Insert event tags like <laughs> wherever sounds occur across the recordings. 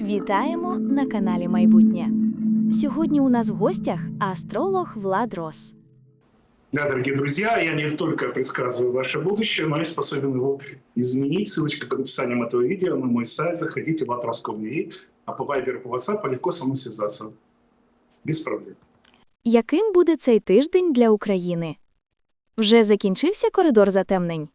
Вітаємо на каналі Майбутнє. Сьогодні у нас в гостях астролог Влад Рос. Да, дорогие друзья, я не только предсказываю ваше будущее, но и способен его изменить. Ссылочка под описанием этого видео на мой сайт. Заходите в Атросковый а по Viber, по WhatsApp легко со мной связаться. Без проблем. Яким буде цей тиждень для України? Вже закінчився коридор затемнень.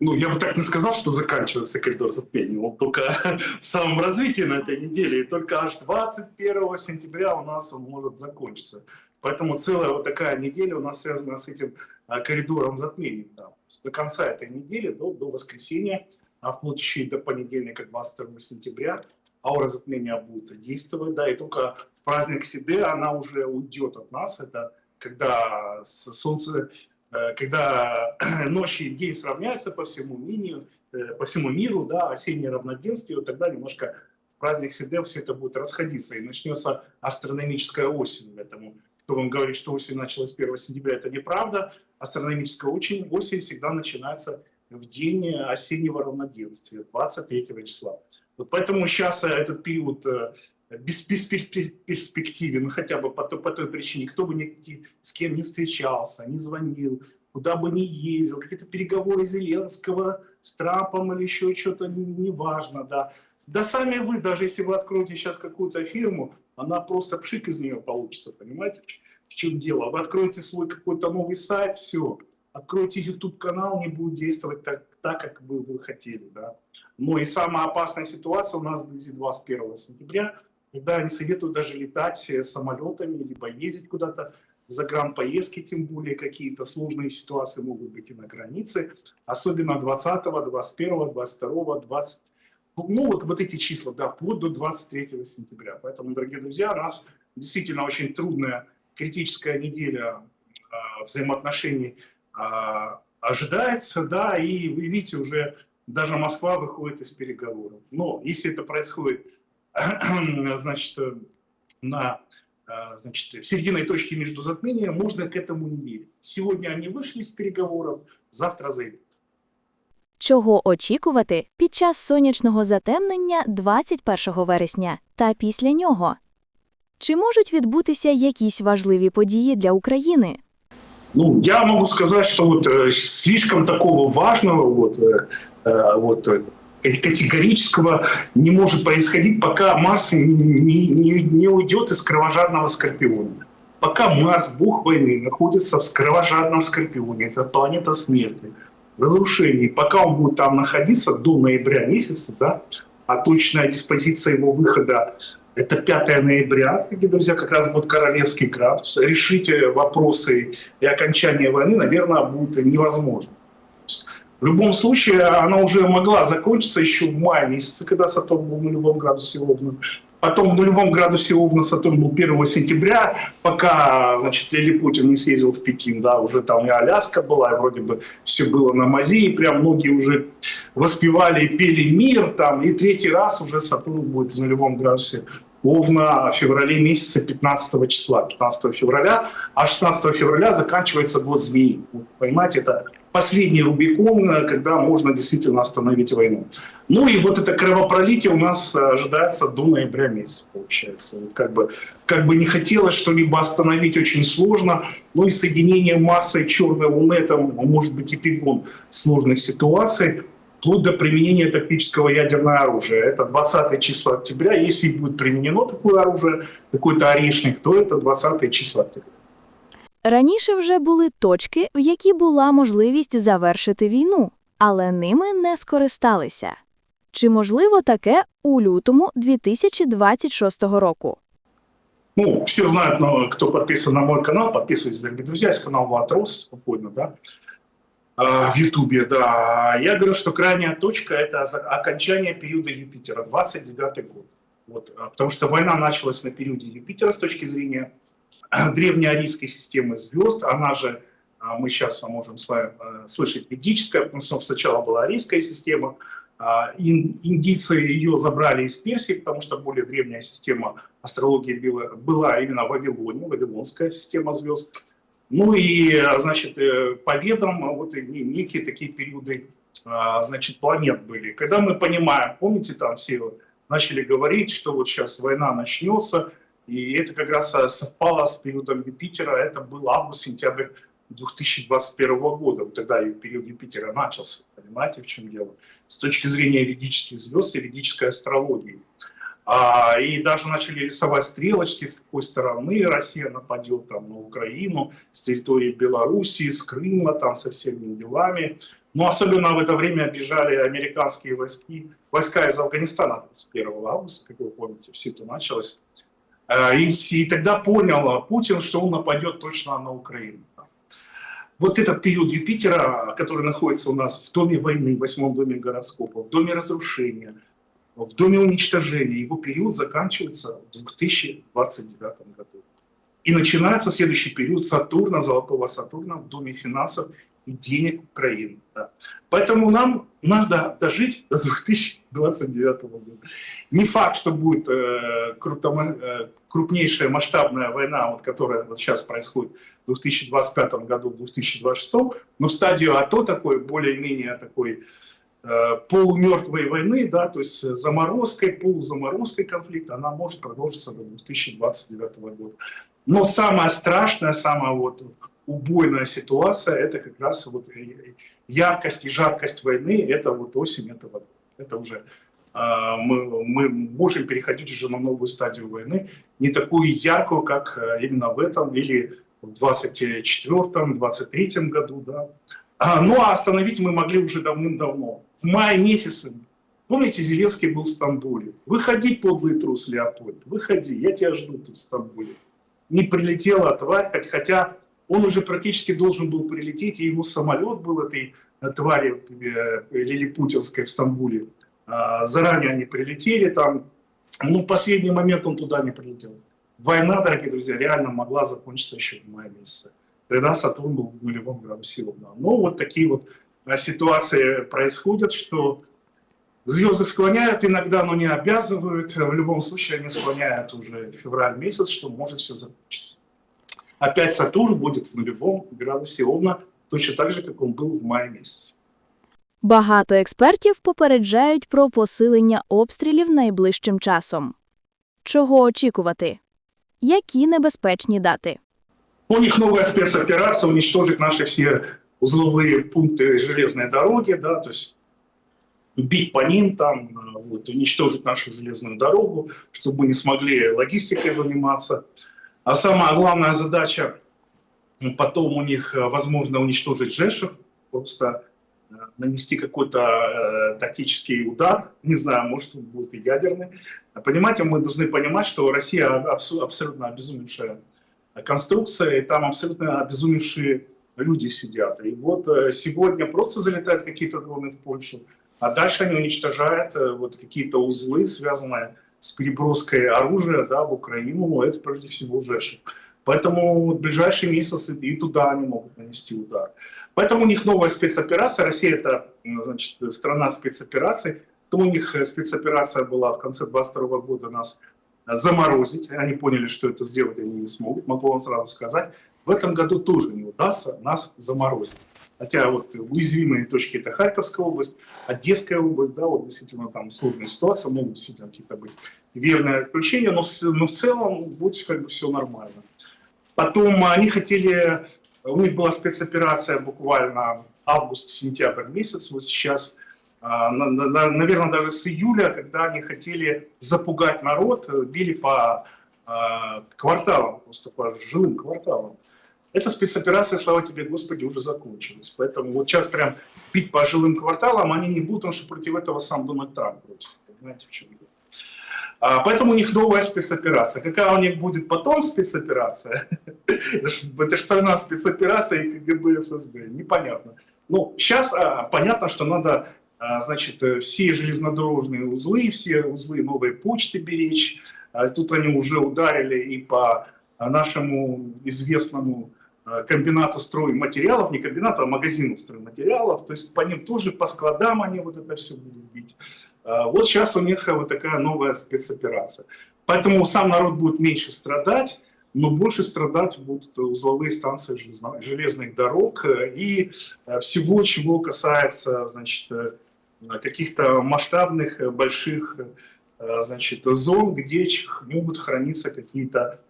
Ну, я бы так не сказал, что заканчивается коридор затмения. Он только <laughs> в самом развитии на этой неделе. И только аж 21 сентября у нас он может закончиться. Поэтому целая вот такая неделя у нас связана с этим а, коридором затмений. Да. До конца этой недели, до, до воскресенья, а вплоть еще и до понедельника, 22 сентября, аура затмения будет действовать. Да, и только в праздник Сиде она уже уйдет от нас. Это когда солнце когда <clears throat> ночь и день сравняются по всему миру, по всему миру, да, осеннее равноденствие, вот тогда немножко в праздник Сиде все это будет расходиться, и начнется астрономическая осень. Поэтому кто вам говорит, что осень началась 1 сентября, это неправда. Астрономическая осень, осень всегда начинается в день осеннего равноденствия, 23 числа. Вот поэтому сейчас э, этот период перспективе, ну хотя бы по, той- по той причине, кто бы ни, с кем не встречался, не звонил, куда бы ни ездил, какие-то переговоры Зеленского с Трампом или еще что-то, неважно, да. Да сами вы, даже если вы откроете сейчас какую-то фирму, она просто пшик из нее получится, понимаете, в чем дело. Вы откроете свой какой-то новый сайт, все, откроете YouTube-канал, не будет действовать так, так как бы вы хотели, да. Но и самая опасная ситуация у нас вблизи 21 сентября, когда не советуют даже летать э, самолетами, либо ездить куда-то в загранпоездки, тем более какие-то сложные ситуации могут быть и на границе, особенно 20, 21, 22, 20, ну вот, вот эти числа, да, вплоть до 23 сентября. Поэтому, дорогие друзья, нас действительно очень трудная, критическая неделя а, взаимоотношений а, ожидается, да, и вы видите, уже даже Москва выходит из переговоров. Но если это происходит, <clears throat> значит, э, на э, значит, в серединой точки между затмением, можно к этому не верить. Сегодня они вышли из переговоров, завтра зайдут. Чого очікувати під час сонячного затемнення 21 вересня та після нього? Чи можуть відбутися якісь важливі події для України? Ну, я могу сказать, что вот э, слишком такого важного, вот, э, э, вот э, категорического не может происходить, пока Марс не, не, не- не уйдет из кровожадного Скорпиона. Пока Марс, бог войны, находится в кровожадном Скорпионе, это планета смерти, разрушений, пока он будет там находиться до ноября месяца, да, а точная диспозиция его выхода это 5 ноября, дорогие друзья, как раз будет королевский градус. Решить э, вопросы и окончание войны, наверное, будет невозможно. В любом случае, она уже могла закончиться еще в мае месяце, когда Сатурн был в нулевом градусе Овна. Потом в нулевом градусе Овна Сатурн был 1 сентября, пока, значит, Лилипутин не съездил в Пекин, да, уже там и Аляска была, и вроде бы все было на мази, и прям многие уже воспевали и пели мир там, и третий раз уже Сатурн будет в нулевом градусе Овна в феврале месяце 15 числа, 15 февраля, а 16 февраля заканчивается год змеи. Понимаете, это последний Рубикон, э, когда можно действительно остановить войну. Ну и вот это кровопролитие у нас э, ожидается до ноября месяца, получается. Как бы, как бы не хотелось что-либо остановить очень сложно, ну и соединение Марса и Черной Луны, там может быть и перегон сложных ситуаций, вплоть до применения тактического ядерного оружия. Это 20 число октября. Если будет применено такое оружие, какой-то орешник, то это 20 число октября. Раніше вже були точки, в які була можливість завершити війну, але ними не скористалися. Чи можливо таке у лютому 2026 року? Ну, все знают, но кто подписан на мой канал, подписывайтесь, дорогие друзья, есть канал Ватрос, спокойно, да, в Ютубе, да. Я говорю, что крайняя точка – это окончание периода Юпитера, 29 год. Вот, а, потому что война началась на периоде Юпитера с точки зрения <clears throat> древнеарийской системы звезд, она же, а, мы сейчас можем с вами э, слышать, ведическая, потому что сначала была арийская система, а, ин- индийцы ее забрали из Персии, потому что более древняя система астрологии была, была именно в Вавилоне, вавилонская система звезд. Ну и, а, значит, э, по ведам а, вот некие такие периоды значит, планет были. Когда мы понимаем, помните, там все начали говорить, что вот сейчас война начнется, и это как раз а, совпало с периодом Юпитера, это был август-сентябрь 2021 года, вот тогда период Юпитера начался, понимаете, в чем дело? С точки зрения ведических звезд и ведической астрологии. А, и даже начали рисовать стрелочки, с какой стороны Россия нападет там, на Украину, с территории Белоруссии, с Крыма, там, со всеми делами. Но особенно в это время бежали американские войски, войска из Афганистана 31 августа, как вы помните, все это началось. А, И, и тогда понял Путин, что он нападет точно на Украину. Вот этот период Юпитера, который находится у нас в доме войны, в восьмом доме гороскопа, в доме разрушения, в доме уничтожения, его период заканчивается в 2029 году. И начинается следующий период Сатурна, золотого Сатурна в доме финансов и денег Украины. Да. Поэтому нам надо дожить до 2029 года. Не факт, что будет э, э, крупнейшая масштабная война, вот, которая вот сейчас происходит в 2025 году, в 2026, но в стадию АТО такой, более-менее такой э, полумертвой войны, да, то есть заморозкой, полузаморозкой конфликта, она может продолжиться до 2029 года. Но самое страшное, самая вот убойная ситуация, это как раз вот э, яркость и жаркость войны, это вот осень этого года. Это уже а, мы, мы можем переходить уже на новую стадию войны, не такую яркую, как э, именно в этом или в 24-23 году. Да. А, ну а остановить мы могли уже давным-давно. В мае месяце, помните, Зеленский был в Стамбуле. Выходи, подлый трус Леопольд, выходи, я тебя жду тут в Стамбуле. Не прилетела тварь, хотя он уже практически должен был прилететь, и его самолет был этой твари э, лилипутинской в Стамбуле. А, Заранее они прилетели там, ну, последний момент он туда не прилетел. Война, дорогие друзья, реально могла закончиться еще в мае месяце, когда Сатурн был в нулевом градусе Овна. Но вот такие вот а, ситуации происходят, что звезды склоняют иногда, но не обязывают. В любом случае они склоняют уже февраль месяц, что может все закончиться. Опять Сатурн будет в нулевом градусе Овна, точно так же, как он был в мае месяце. Багато експертів попереджають про посилення обстрілів найближчим часом. Чого очікувати? Які небезпечні дати? У них новая спецоперация уничтожить наши все узловые пункты железной дороги, да, то есть бить по ним там, э, вот, уничтожить нашу железную дорогу, чтобы мы не смогли логистикой заниматься. А самая главная задача ну, потом у них, э, возможно, уничтожить Жешев, просто э, нанести какой-то э, тактический удар, не знаю, может, он будет и ядерный. Понимаете, мы должны понимать, что Россия абсо- абсолютно обезумевшая конструкция, и там абсолютно обезумевшие люди сидят. И вот э, сегодня просто залетают какие-то дроны в Польшу, а дальше они уничтожают э, вот какие-то узлы, связанные с переброской оружия да, в Украину, но это прежде всего Жешев. Поэтому вот ближайшие месяцы и туда они могут нанести удар. Поэтому у них новая спецоперация. Россия это значит, страна спецопераций. То у них э, спецоперация была в конце 22 года нас э, заморозить. Они поняли, что это сделать они не смогут. Могу вам сразу сказать. В этом году тоже не удастся нас заморозить. Хотя вот уязвимые точки это Харьковская область, Одесская область, да, вот действительно там сложная ситуация, могут действительно какие-то быть верные отключения, но, но в целом будет как бы все нормально. Потом они хотели, у них была спецоперация буквально август-сентябрь месяц, вот сейчас, на- наверное, даже с июля, когда они хотели запугать народ, э, били по кварталам, просто по жилым кварталам. Эта спецоперация, слава тебе, Господи, уже закончилась. Поэтому вот сейчас прям бить по жилым кварталам они не будут, потому что против этого сам Дональд Трамп против. Понимаете, в чем дело? А, поэтому у них новая спецоперация. Какая у них будет потом спецоперация? <laughs> Это же страна спецоперация и КГБ, ФСБ. Непонятно. Ну, сейчас понятно, что надо а, значит, э, все железнодорожные узлы, все узлы новой почты беречь. А, Тут они уже ударили и по а, нашему известному а, комбинату стройматериалов, не комбинату, а магазину стройматериалов. То есть по ним тоже, по складам они вот это все будут бить. А, Вот сейчас у них э, вот такая новая спецоперация. Поэтому сам народ будет меньше страдать, но больше страдать будут узловые станции железных дорог э, и э, всего, чего касается, значит, э, каких-то масштабных, э, больших, э, значит, зон, где могут храниться какие-то,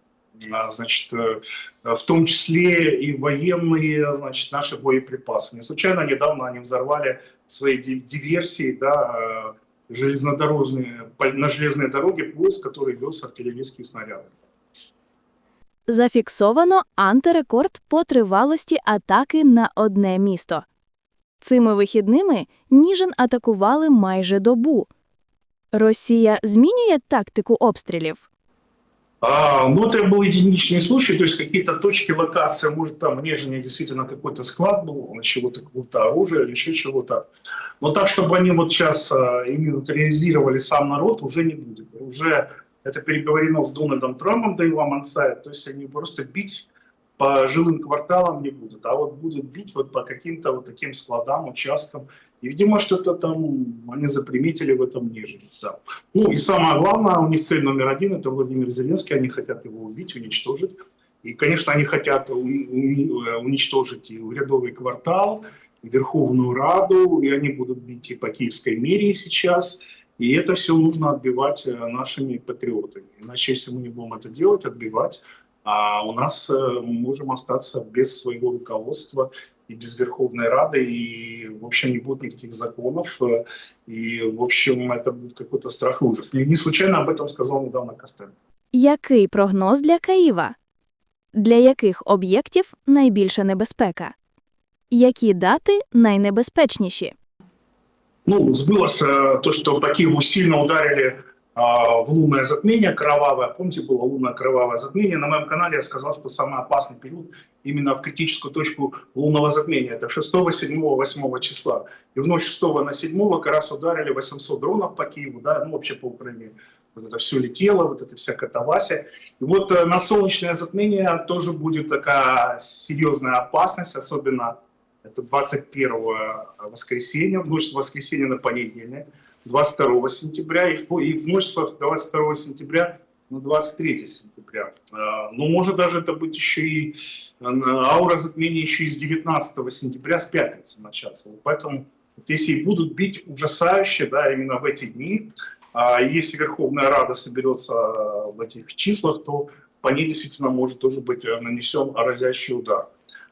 а, значит, э, в том числе и военные, значит, наши боеприпасы. Не случайно недавно они взорвали свои ди- диверсии, да, э, железнодорожные, по- на железной дороге поезд, который вез артиллерийские снаряды. Зафіксовано антирекорд по тривалості атаки на одне місто. Цими вихідними Ніжин атакували майже добу. Росія змінює тактику обстрілів. А, ну, это был единичный случай, то есть какие-то точки локации, может, там в Нежине действительно какой-то склад был, чего-то, какого-то оружия или еще чего-то. Но так, чтобы они вот сейчас а, именно реализировали сам народ, уже не будет. Уже это переговорено с Дональдом Трампом, да и вам инсайд, то есть они просто бить по жилым кварталам не будут, а вот будут бить вот по каким-то вот таким складам, участкам. И, видимо, что-то там они заприметили в этом Нежине. Да. Ну и самое главное, у них цель номер один – это Владимир Зеленский. Они хотят его убить, уничтожить. И, конечно, они хотят э, уничтожить и урядовый квартал, и Верховную Раду, и они будут бить и по Киевской мерии сейчас. И это все нужно отбивать э, нашими патриотами. Иначе, если мы не будем это делать, отбивать, а у нас э, мы можем остаться без своего руководства и без Верховной Рады, и, в общем, не будет никаких законов, э, и, в общем, это будет какой-то страх и ужас. Не, не случайно об этом сказал недавно Костенко. Який прогноз для Києва? Для яких об'єктів найбільша небезпека? Які дати найнебезпечніші? Ну, сбылось э, то, что по Киеву сильно ударили а, в лунное затмение кровавое. Помните, было лунное кровавое затмение? На моем канале я сказал, что самый опасный период именно в критическую точку лунного затмения. Это 6, 7, 8 числа. И в ночь 6 на 7 как раз ударили 800 дронов по Киеву, да, ну вообще по Украине. Вот это все летело, вот это вся катавасия. И вот э, на солнечное затмение тоже будет такая серьезная опасность, особенно это 21 воскресенья, в ночь с воскресенья на понедельник, 22 сентября и в, и в ночь с 22 сентября на 23 сентября. А, Ну, может даже это быть еще и э, аура затмения еще и с 19 сентября, с пятницы начаться. Поэтому вот если и будут бить ужасающе, да, именно в эти дни, а если Верховная Рада соберется э, в этих числах, то по ней действительно может тоже быть э, нанесен разящий удар.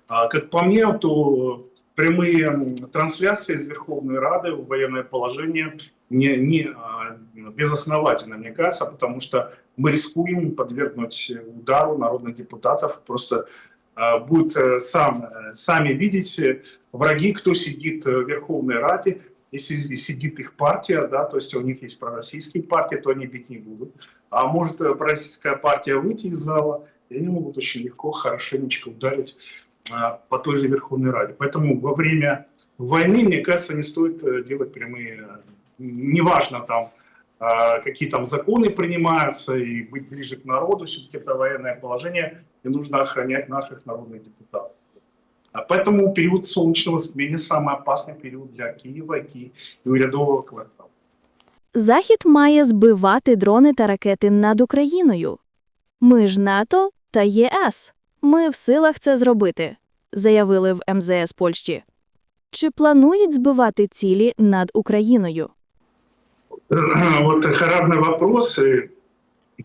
А, Как по мне, то прямые трансляции из Верховной Рады в военное положение не, не а, безосновательно, мне кажется, потому что мы рискуем подвергнуть удару народных депутатов. Просто а, будет э, сам, э, сами видеть э, враги, кто сидит э, в Верховной Раде, если сидит их партия, да, то есть у них есть пророссийские партии, то они бить не будут. А может э, пророссийская партия выйти из зала, и они могут очень легко, хорошенечко ударить а, по той же Верховной Раде. Поэтому во время войны, мне кажется, не стоит э, делать прямые, э, неважно там, а, какие там законы принимаются и быть ближе к народу, все-таки это военное положение, и нужно охранять наших народных депутатов. А поэтому период солнечного затмения самый опасный период для Киева и и урядового квартала. Захід має збивати дрони та ракети над Україною. Ми ж НАТО та ЄС. Ми в силах це зробити, заявили в МЗС Польщі. Чи планують збивати цілі над Україною? <clears throat> Вот характерный вопрос и,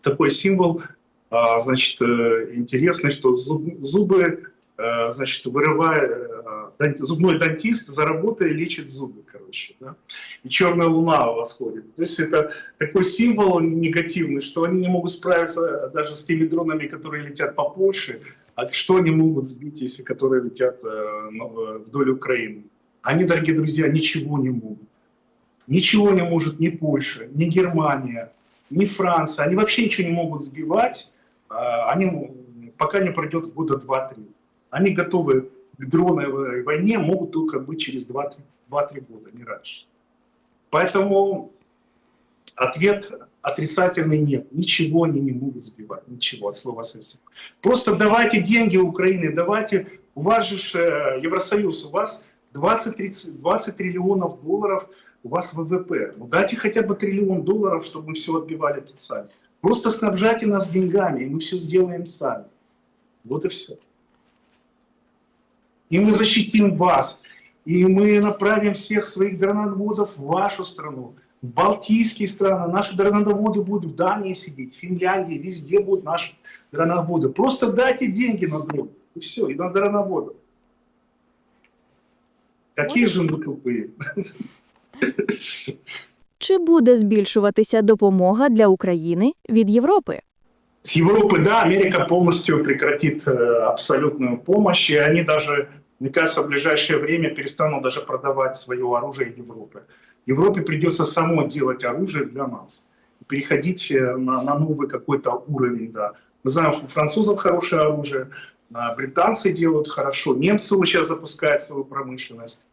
такой символ, а, значит, э, интересный, что зуб- зубы, э, значит, вырывая, э, зубной дантист за работой лечит зубы, короче, да, и черная луна восходит. То есть это такой символ негативный, что они не могут справиться даже с теми дронами, которые летят по Польше, а что они могут сбить, если которые летят вдоль Украины. Они, дорогие друзья, ничего не могут. Ничего не может ни Польша, ни Германия, ни Франция. Они вообще ничего не могут сбивать, а, они, м, пока не пройдет года 2-3. Они готовы к дроновой войне, могут только быть через 2-3 2-3 года, не раньше. Поэтому ответ отрицательный нет. Ничего они не могут сбивать, ничего от слова совсем. Просто давайте деньги Украины, давайте, у вас же э, Евросоюз, у вас 20, 20 триллионов долларов у вас ВВП. Ну дайте хотя бы триллион долларов, чтобы мы все отбивали тут сами. Просто снабжайте нас деньгами, и мы все сделаем сами. Вот и все. И мы защитим вас, и мы направим всех своих дроноводов в вашу страну, в Балтийские страны. Наши дроноводы будут в Дании сидеть, в Финляндии, везде будут наши дроноводы. Просто дайте деньги на дрон, и все, и на дроноводов. Какие же мы тупые. <laughs> Чи буде збільшуватися допомога для України від Європи? С Европы, да, Америка полностью прекратит э, абсолютную помощь, и они даже, мне кажется, в ближайшее время перестанут даже продавать свое оружие Европе. Европе придется само делать оружие для нас, переходить э, на, на новый какой-то уровень, да. Мы знаем, у французов хорошее оружие, а британцы делают хорошо, немцы вот сейчас запускают свою промышленность.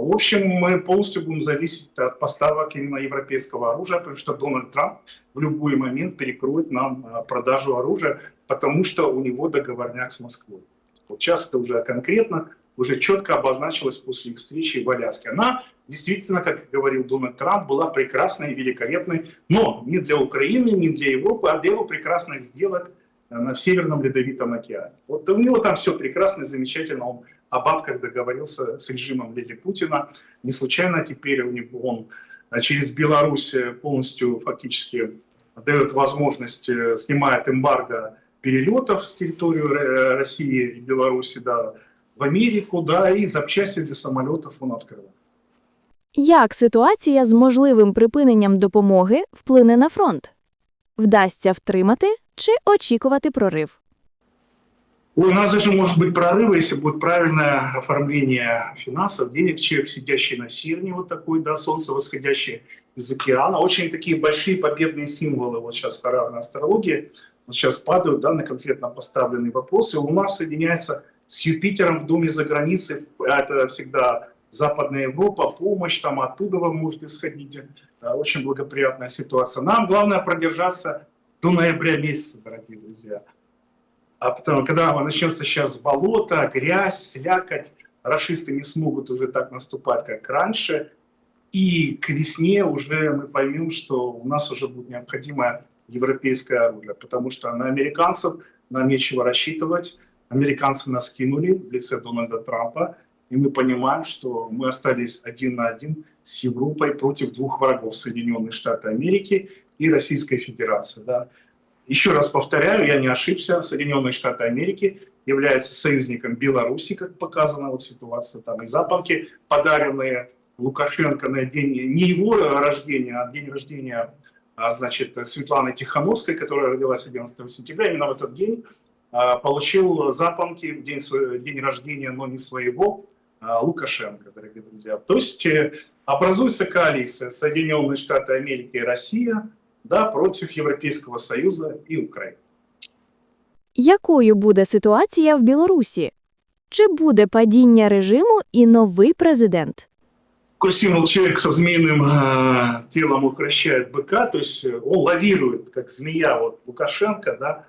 В общем, мы полностью будем зависеть от поставок именно европейского оружия, потому что Дональд Трамп в любой момент перекроет нам а, продажу оружия, потому что у него договорняк с Москвой. Вот сейчас это уже конкретно, уже четко обозначилось после их встречи в Аляске. Она действительно, как говорил Дональд Трамп, была прекрасной и великолепной, но не для Украины, не для Европы, а для его прекрасных сделок э, на Северном Ледовитом океане. Вот у него там все прекрасно и замечательно, он о бабках договорился с режимом Лили Путина. Не случайно теперь у него он а, через Беларусь э, полностью фактически дает возможность, э, снимает эмбарго перелетов с территории России и Беларуси да, в Америку, да, и запчасти для самолетов он открывает. Як ситуація з можливим припиненням допомоги вплине на фронт? Вдасться втримати чи очікувати прорив? У нас даже может быть прорыв, если будет правильное оформление финансов, денег, человек, сидящий на сирне, вот такой, да, солнце восходящее из океана. Очень такие большие победные символы вот сейчас в парадной астрологии, вот сейчас падают, да, на конкретно поставленные вопросы. Луна соединяется с Юпитером в доме за границей, это всегда Западная Европа, помощь там оттуда вам может исходить. Очень благоприятная ситуация. Нам главное продержаться до ноября месяца, дорогие друзья. А потом, когда начнется сейчас болото, грязь, слякоть, расисты не смогут уже так наступать, как раньше. И к весне уже мы поймем, что у нас уже будет необходимое европейское оружие, потому что на американцев нам нечего рассчитывать. Американцы нас кинули в лице Дональда Трампа, и мы понимаем, что мы остались один на один с Европой против двух врагов Соединенные Штаты Америки и Российской Федерации. Да. Еще раз повторяю, я не ошибся, Соединенные Штаты Америки являются союзником Беларуси, как показана вот ситуация там, и запонки, подаренные Лукашенко на день, не его рождения, а день рождения а, значит, Светланы Тихановской, которая родилась 11 сентября, именно в этот день а, получил запонки в день, день рождения, но не своего, а, Лукашенко, дорогие друзья. То есть э, образуется коалиция Соединенные Штаты Америки и Россия да, против Европейского Союза и Украины. Якою буде ситуація в Білорусі? Чи буде падіння режиму і новий президент? Такой символ человек со змеиным э, телом укращает быка, то есть э, он лавирует, как змея, вот Лукашенко, да.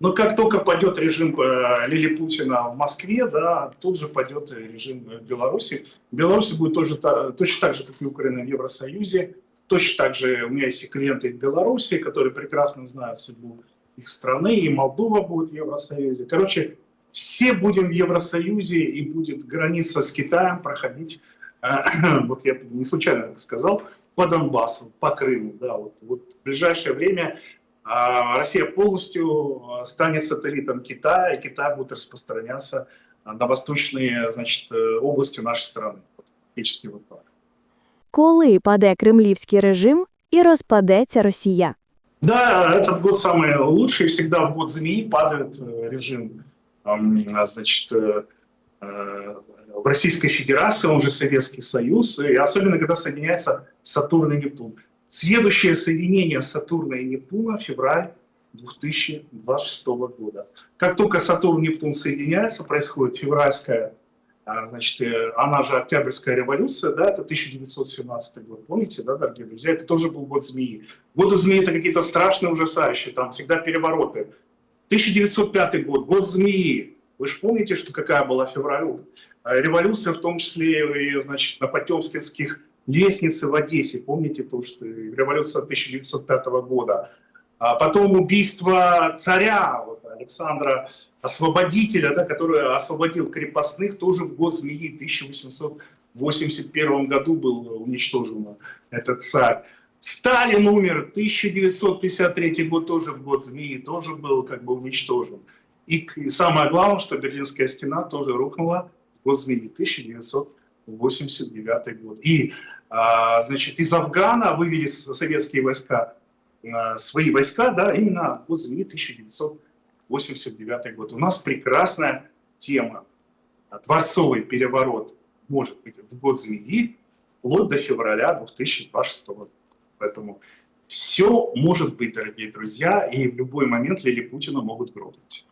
Но как только пойдет режим э, Лили Путина в Москве, да, тут же пойдет и режим э, Беларуси. Беларусь будет тоже, та- точно так же, как и Украина в Евросоюзе. Точно так же у меня есть и клиенты в Беларуси, которые прекрасно знают судьбу их страны, и Молдова будет в Евросоюзе. Короче, все будем в Евросоюзе, и будет граница с Китаем проходить э, <clears throat> вот я не случайно это сказал, по Донбассу, по Крыму, да, вот, вот в ближайшее время а, Россия полностью а, станет сателлитом Китая, и Китай будет распространяться а, на восточные, значит, э, области нашей страны. Фактически вот так Коли паде кремлівський режим і розпадеться Росія? Да, этот год самый лучший. Всегда в год змеи падает э, режим, ам, а, значит, э, э, в Российской Федерации, он же Советский Союз, и особенно когда соединяется Сатурн и Нептун. Следующее соединение Сатурна и Нептуна февраль 2026 года. Как только Сатурн и Нептун соединяются, происходит февральская, а, значит, э, она же Октябрьская революция, да, это 1917 год, помните, да, дорогие друзья, это тоже был год змеи. Годы змеи это какие-то страшные, ужасающие, там всегда перевороты. 1905 год, год змеи. Вы же помните, что какая была февралю? А, Революция, в том числе и, значит, на Потемкинских лестнице в Одессе. Помните то, что революция 1905 года? А потом убийство царя вот, Александра Освободителя, да, который освободил крепостных, тоже в год змеи, в 1881 году был уничтожен этот царь. Сталин умер, 1953 год тоже в год змеи, тоже был как бы уничтожен. И, и самое главное, что Берлинская стена тоже рухнула в год змеи, 1989 год. И, а, значит, из Афгана вывели советские войска, свои войска, да, именно в год змеи 1989 год. У нас прекрасная тема. А, Дворцовый переворот может быть в год змеи вплоть до февраля 2026 года. Поэтому все может быть, дорогие друзья, и в любой момент Лили Путина могут грохнуть.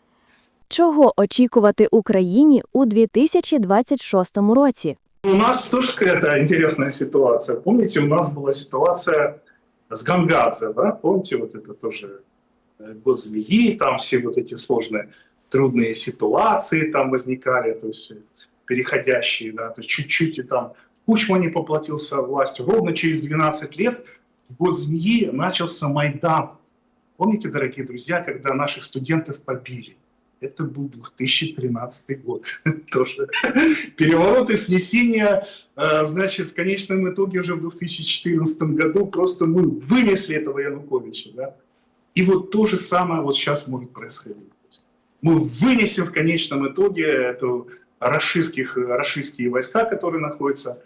Чого очікувати Україні у 2026 році? У нас тоже какая-то интересная ситуация. Помните, у нас была ситуация с Гангадзе, да? Помните, вот это тоже э, год змеи, там все вот эти сложные, трудные ситуации там возникали, то есть э, переходящие, да, то чуть-чуть и там Кучма не поплатился властью. Ровно через 12 лет в год змеи начался Майдан. Помните, дорогие друзья, когда наших студентов побили? Это был 2013 год <laughs> тоже. Переворот и снесение, э, значит, в конечном итоге уже в 2014 году просто мы вынесли этого Януковича, да. И вот то же самое вот сейчас может происходить. Мы вынесем в конечном итоге эту рашистских, рашистские войска, которые находятся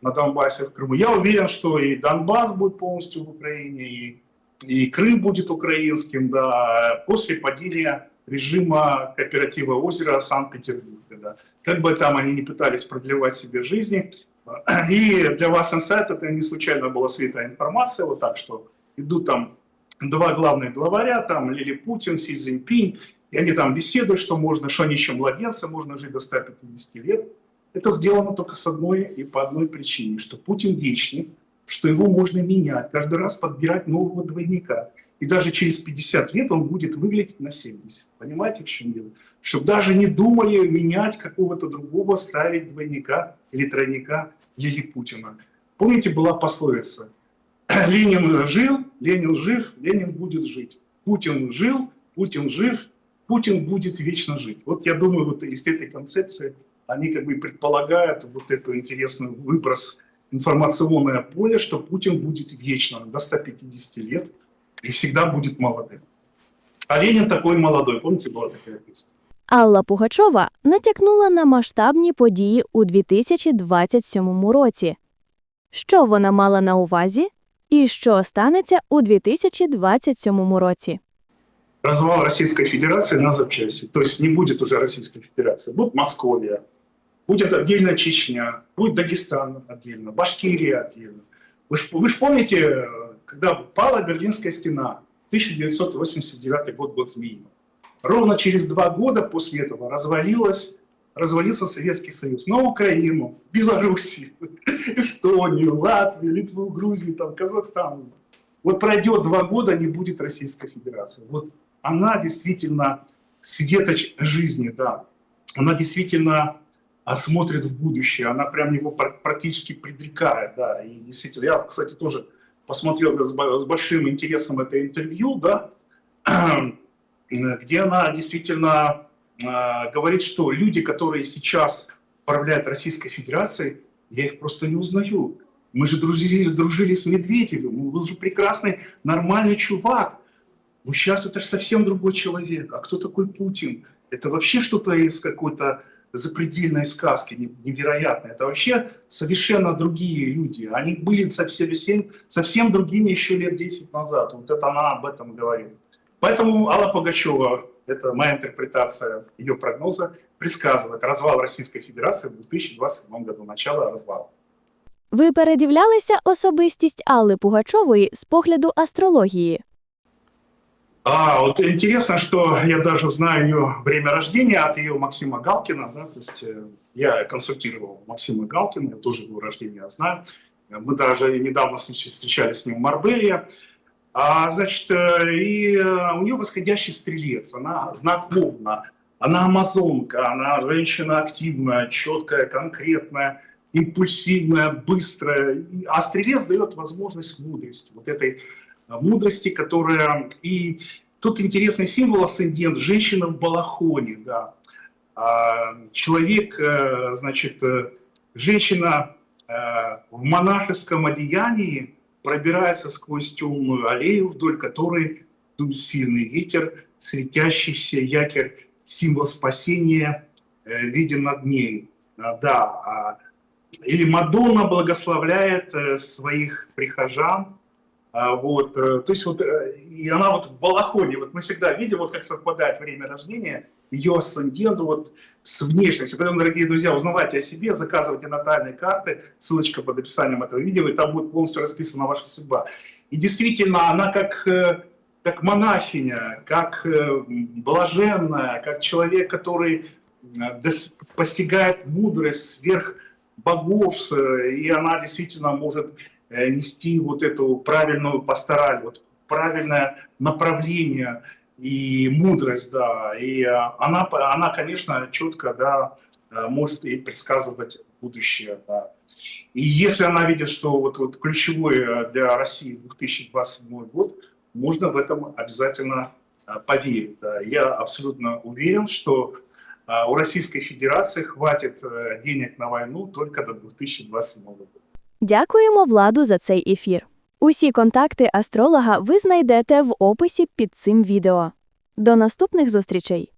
на Донбассе, в Крыму. Я уверен, что и Донбасс будет полностью в Украине, и, и Крым будет украинским, да, после падения режима кооператива озера Санкт-Петербурга. Да. Как бы там они не пытались продлевать себе жизни. И для вас инсайт это не случайно была святая информация, вот так что идут там два главных главаря, там Лили Путин, Си Цзиньпинь, и они там беседуют, что можно, что они еще младенцы, можно жить до 150 лет. Это сделано только с одной и по одной причине, что Путин вечный, что его можно менять, каждый раз подбирать нового двойника. И даже через 50 лет он будет выглядеть на 70. Понимаете, в чем дело? Чтобы даже не думали менять какого-то другого, ставить двойника или тройника Лили Путина. Помните, была пословица <clears throat> Ленин жил, Ленин жив, Ленин будет жить. Путин жил, Путин жив, Путин будет вечно жить. Вот я думаю, вот из этой концепции они как бы предполагают вот эту интересную выброс информационное поле, что Путин будет вечно до 150 лет и всегда будет молодым. А Ленин такой молодой, помните, была такая песня? Алла Пугачова натякнула на масштабні події у 2027 році. Що вона мала на увазі і що станеться у 2027 році? развал Российской Федерации на запчасти. То есть не будет уже Российской Федерации. Будет Московия, будет отдельно Чечня, будет Дагестан отдельно, Башкирия отдельно. Вы же вы ж помните, э, когда пала Берлинская стена, 1989 год, год змеи. Ровно через два года после этого развалилась, развалился Советский Союз на Украину, Белоруссию, <laughs> Эстонию, Латвию, Литву, Грузию, там, Казахстан. Вот пройдет два года, не будет Российской Федерации. Вот она действительно светоч жизни, да. Она действительно а, смотрит в будущее, она прям его пр- практически предрекает, да. И действительно, я, кстати, тоже посмотрел с бо- с большим интересом это интервью, да, <clears throat> где она действительно а, говорит, что люди, которые сейчас управляют Российской Федерацией, я их просто не узнаю. Мы же дружили, дружили с Медведевым, он был же прекрасный, нормальный чувак. Ну сейчас это же совсем другой человек. А кто такой Путин? Это вообще что-то из какой-то запредельной сказки, не- невероятной. Это вообще совершенно другие люди. Они были совсем, совсем, совсем другими еще лет 10 назад. Вот это она об этом говорит. Поэтому Алла Пугачева, это моя интерпретация ее прогноза, предсказывает развал Российской Федерации в 2027 году, начало развала. Ви передивлялися особистість Алли Пугачової з погляду астрології? А, вот интересно, что я даже знаю ее время рождения от ее Максима Галкина, да, то есть э, я консультировал Максима Галкина, я тоже его рождение знаю. Мы даже недавно встречались с ним в Марбелье. А, значит, э, и э, у нее восходящий стрелец, она знаковна, она амазонка, она женщина активная, четкая, конкретная, импульсивная, быстрая. А стрелец дает возможность мудрости, вот этой мудрости, которая... И тут интересный символ асцендент, женщина в балахоне, да. А, Человек, э, значит, э, женщина э, в монашеском одеянии пробирается сквозь темную аллею, вдоль которой дует сильный ветер, светящийся якорь, символ спасения э, виден над ней. А, Да, а, или Мадонна благословляет э, своих прихожан, вот, э, то есть вот, э, и она вот в балахоне, вот мы всегда видим, вот как совпадает время рождения, ее асцендент вот с внешностью. Поэтому, дорогие друзья, узнавайте о себе, заказывайте натальные карты, ссылочка под описанием этого видео, и там будет полностью расписана ваша судьба. И действительно, она как, э, как монахиня, как блаженная, как человек, который постигает мудрость сверх богов, и она действительно может нести вот эту правильную пастораль, вот правильное направление и мудрость, да, и э, она, она, конечно, четко, да, э, может и предсказывать будущее, да. И если она видит, что вот, вот ключевой э, для России 2027 год, можно в этом обязательно э, поверить. Да. Я абсолютно уверен, что э, у Российской Федерации хватит э, денег на войну только до 2027 года. Дякуємо Владу за цей ефір. Усі контакти астролога ви знайдете в описі під цим відео. До наступних зустрічей!